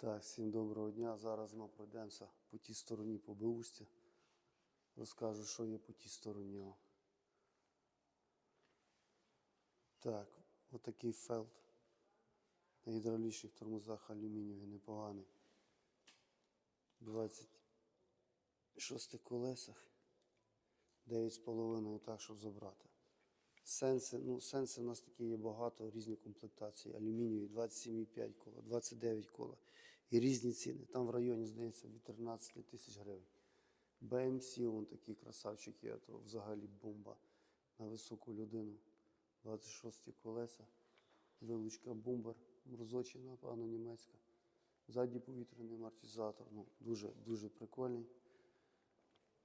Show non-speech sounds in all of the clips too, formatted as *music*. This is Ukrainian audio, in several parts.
Так, всім доброго дня. Зараз ми пройдемося по тій стороні по. Розкажу, що є по тій стороні. Так, отакий фелд. На гідравлічних тормозах алюмінієвий непоганий. 26 колесах. 9,5 так, щоб забрати. Сенси, ну, сенси у нас такі є багато, різні комплектації. Алюмінієві 27,5 кола, 29 кола. І різні ціни. Там в районі, здається, від 13 тисяч гривень. BMC, вон такий красавчик є, то взагалі бомба на високу людину. 26 колеса. Вилучка бомбер, морзочина, напевно, німецька. Ззаді повітряний амортизатор. Ну, дуже, дуже прикольний.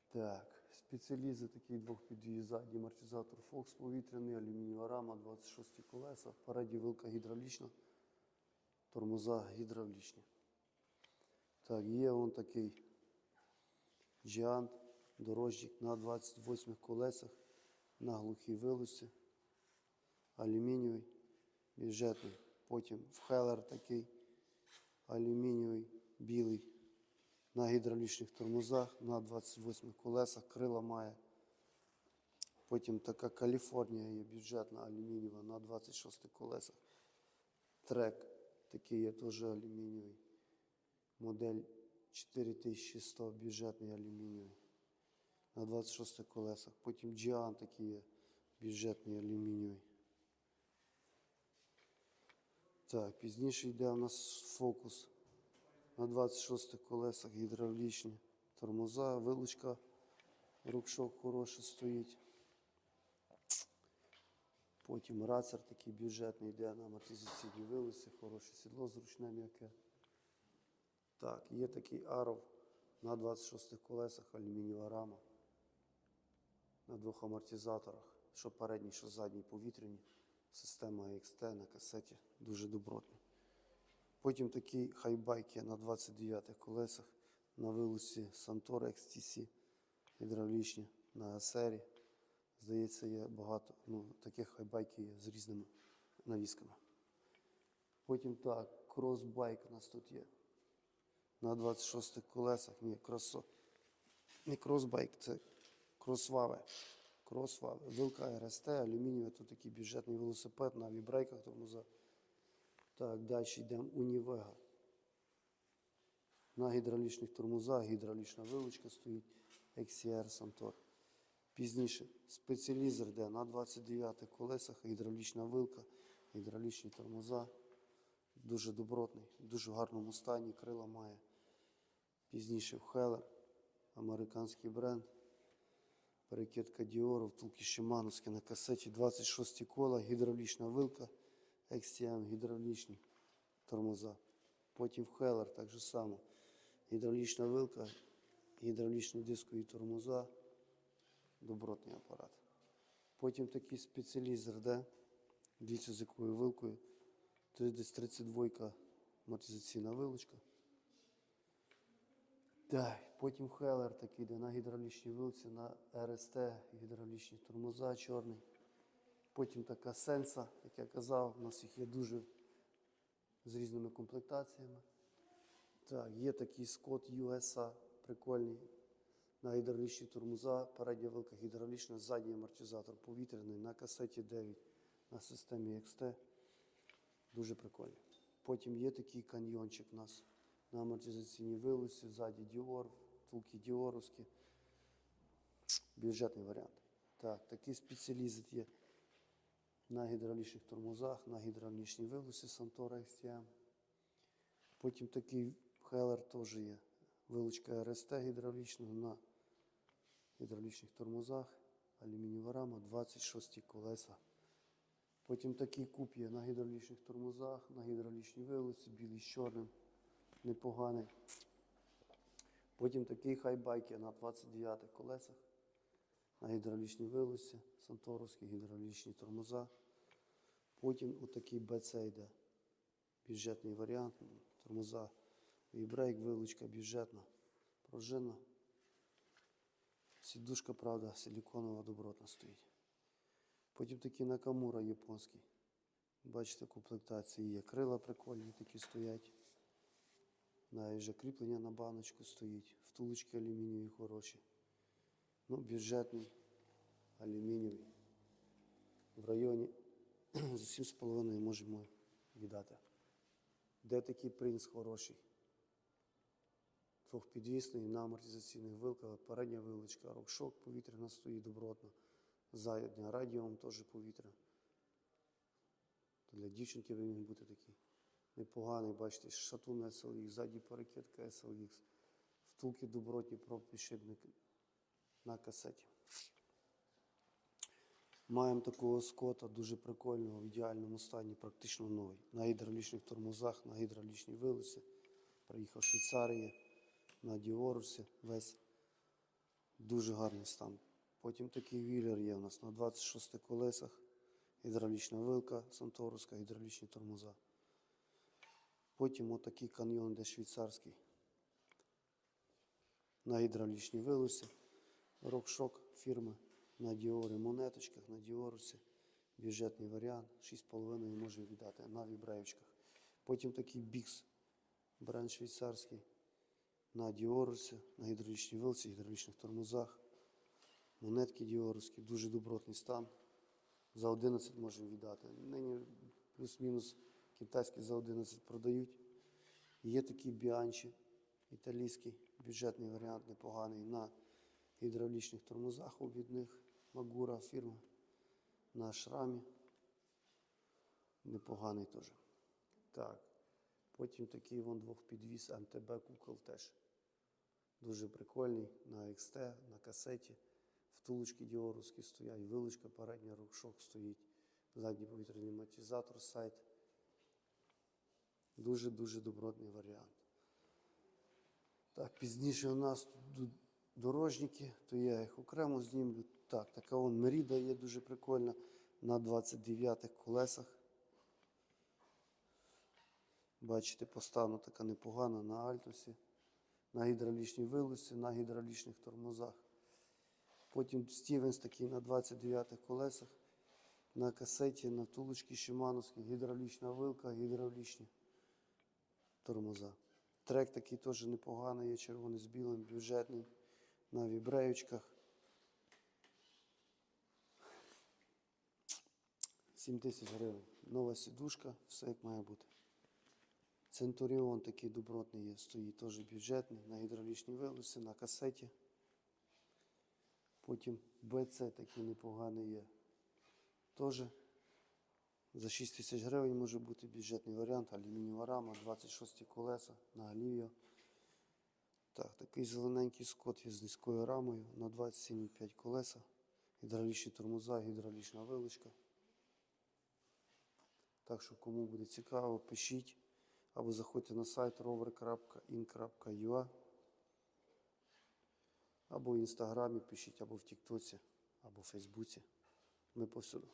Так, спеціалізи такий двохпідвіз, задній амортизатор Fox повітряний, алюмінієва рама, 26 колеса, впереді вилка гідравлічна, тормоза гідравлічні. Так, є он такий Giant, дорожник на 28 колесах, на глухій вилучці, алюмінієвий, бюджетний. Потім в Хелер такий алюмінієвий, білий на гідравлічних тормозах, на 28 колесах, крила має. Потім така Каліфорнія є бюджетна алюмінієва на 26 колесах. Трек такий є теж алюмінієвий. Модель 4100 бюджетний алюмінієвий на 26 колесах. Потім Джіан такий є бюджетний алюмінієвий. Так, пізніше йде у нас фокус на 26 колесах гідравлічні тормоза, вилучка, рукшок хороший стоїть. Потім рацер такий бюджетний йде на амортизаційній вилиці, хороше сідло зручне м'яке. Так, є такий аров на 26 колесах, алюмінієва рама. На двох амортизаторах, що передній, що задній повітряні. Система XT на касеті дуже добротний. Потім такий хайбайк на 29 колесах на вилусі Santor XTC гідравлічні на серії. Здається, є багато ну, таких хайбайків є з різними навісками. Потім так, кросбайк у нас тут є. На 26 колесах. Ні, кросо. Не кросбайк, це кросваве. Кросваве. Вилка РСТ, алюмінієва, тут такий бюджетний велосипед на вібрейках тормоза. Так, далі йдемо Унівега. На гідравлічних тормозах гідравлічна вилучка стоїть XCR Santor. Пізніше спеціалізер йде на 29 колесах, гідравлічна вилка, гідравлічні тормоза. Дуже добротний, в гарному стані, крила має. Пізніше в Хелер, американський бренд. Перекидка Діору, втулки Шимановські на касеті 26 кола, гідравлічна вилка, XTM, гідравлічні тормоза. Потім в Хелер так же само. Гідравлічна вилка, гідравлічні дискові тормоза, добротний апарат. Потім такий спеціалізер, де дивіться з якою вилкою. Десь 32 амортизаційна вилочка. Так, потім Хелер такий, де на гідравлічній вилці, на РСТ, гідравлічні тормоза чорний. Потім така сенса, як я казав, у нас їх є дуже з різними комплектаціями. Так, є такий Scott USA, прикольний. На гідравлічні тормоза, передня вилка гідравлічна, задній амортизатор повітряний на касеті 9 на системі XT. Дуже прикольний. Потім є такий каньйончик у нас на амортизаційній вилусі, ззаді Діор, втулки Діоровські. Бюджетний варіант. Так, такий спеціалізит є на гідравлічних тормозах, на гідравлічній вилусі Santora XTM. Потім такий Хелер теж є. Вилучка РСТ гідравлічного на гідравлічних тормозах, алюмінієва рама, 26 колеса. Потім такий куб є на гідравлічних тормозах, на гідравлічній вилиці, білий з чорним, непоганий. Потім такий хайбайк на 29 колесах, на гідравлічній вилиці, санторовські гідравлічні тормоза. Потім отакий БЦ йде. Бюджетний варіант, тормоза, вібрейк, вилучка бюджетна, пружина. Сідушка, правда, силіконова добротна стоїть. Потім такий Накамура японський. Бачите, комплектації є. Крила прикольні такі стоять. Навіть вже кріплення на баночку стоїть. Втулочки алюмінієві хороші. Ну, бюджетний алюмінієвий. В районі *clears throat* за 7,5 можемо віддати. Де такий принц хороший? Двохпідвісний на амортизаційних вилках, передня вилочка, рокшок повітряна стоїть добротно. Задня радіум теж повітря. То для дівчинки би міг бути такий непоганий, бачите, шатун SLX, ззаді перекидка SLX, втулки добротні підшипник на касеті. Маємо такого скота, дуже прикольного, в ідеальному стані, практично новий. На гідравлічних тормозах, на гідравлічній вилиці. Приїхав з Швейцарії, на Діорусі, весь дуже гарний стан. Потім такий вілер є у нас на 26 колесах, гідравлічна вилка, Санторовська, гідравлічні тормоза. Потім отакий каньйон, де швейцарський. На гідравлічній вилусі. Рокшок фірми на Діорі монеточках, на Діорусі. Бюджетний варіант. 6,5 можемо віддати на вібреєчках. Потім такий бікс, бренд швейцарський. На Діорусі, на гідравлічній вилці, гідравлічних тормозах. Монетки Діорські, дуже добротний стан. За 11 можемо віддати. Нині плюс-мінус китайські за 11 продають. Є такі біанчі, італійський, бюджетний варіант непоганий на гідравлічних тормозах обвідних. Магура фірма на шрамі. Непоганий теж. Так. Потім такий вон двохпідвіз МТБ кукол теж. Дуже прикольний на XT, на касеті. Втулочки діоровські стоять, вилочка передня, рукшок стоїть, задній повітряний матізатор, сайт. Дуже-дуже добротний варіант. Так, пізніше у нас тут дорожники, то я їх окремо знімлю. Так, така вон Меріда є дуже прикольна на 29 колесах. Бачите, по стану така непогана на альтусі, на гідравлічній вилусі, на гідравлічних тормозах. Потім Стівенс такий на 29 колесах, на касеті, на втулочці Шимановській, гідравлічна вилка, гідравлічні тормоза. Трек такий теж непоганий, є червоний з білим, бюджетний, на вібреючках. 7 тисяч гривень. Нова сідушка, все як має бути. Центуріон такий добротний є, стоїть теж бюджетний, на гідравлічній вилусі, на касеті. Потім БЦ такий непоганий є. Теж за 6 тисяч гривень може бути бюджетний варіант, алюмінієва рама, 26 колеса на Галів'я. Так, такий зелененький скот є з низькою рамою на 27,5 колеса. Гідравлічні тормоза, гідравлічна вилочка. Так що, кому буде цікаво, пишіть або заходьте на сайт rover.in.ua або в інстаграмі пишіть, або в Тіктоці, або в Фейсбуці. Ми повсюду.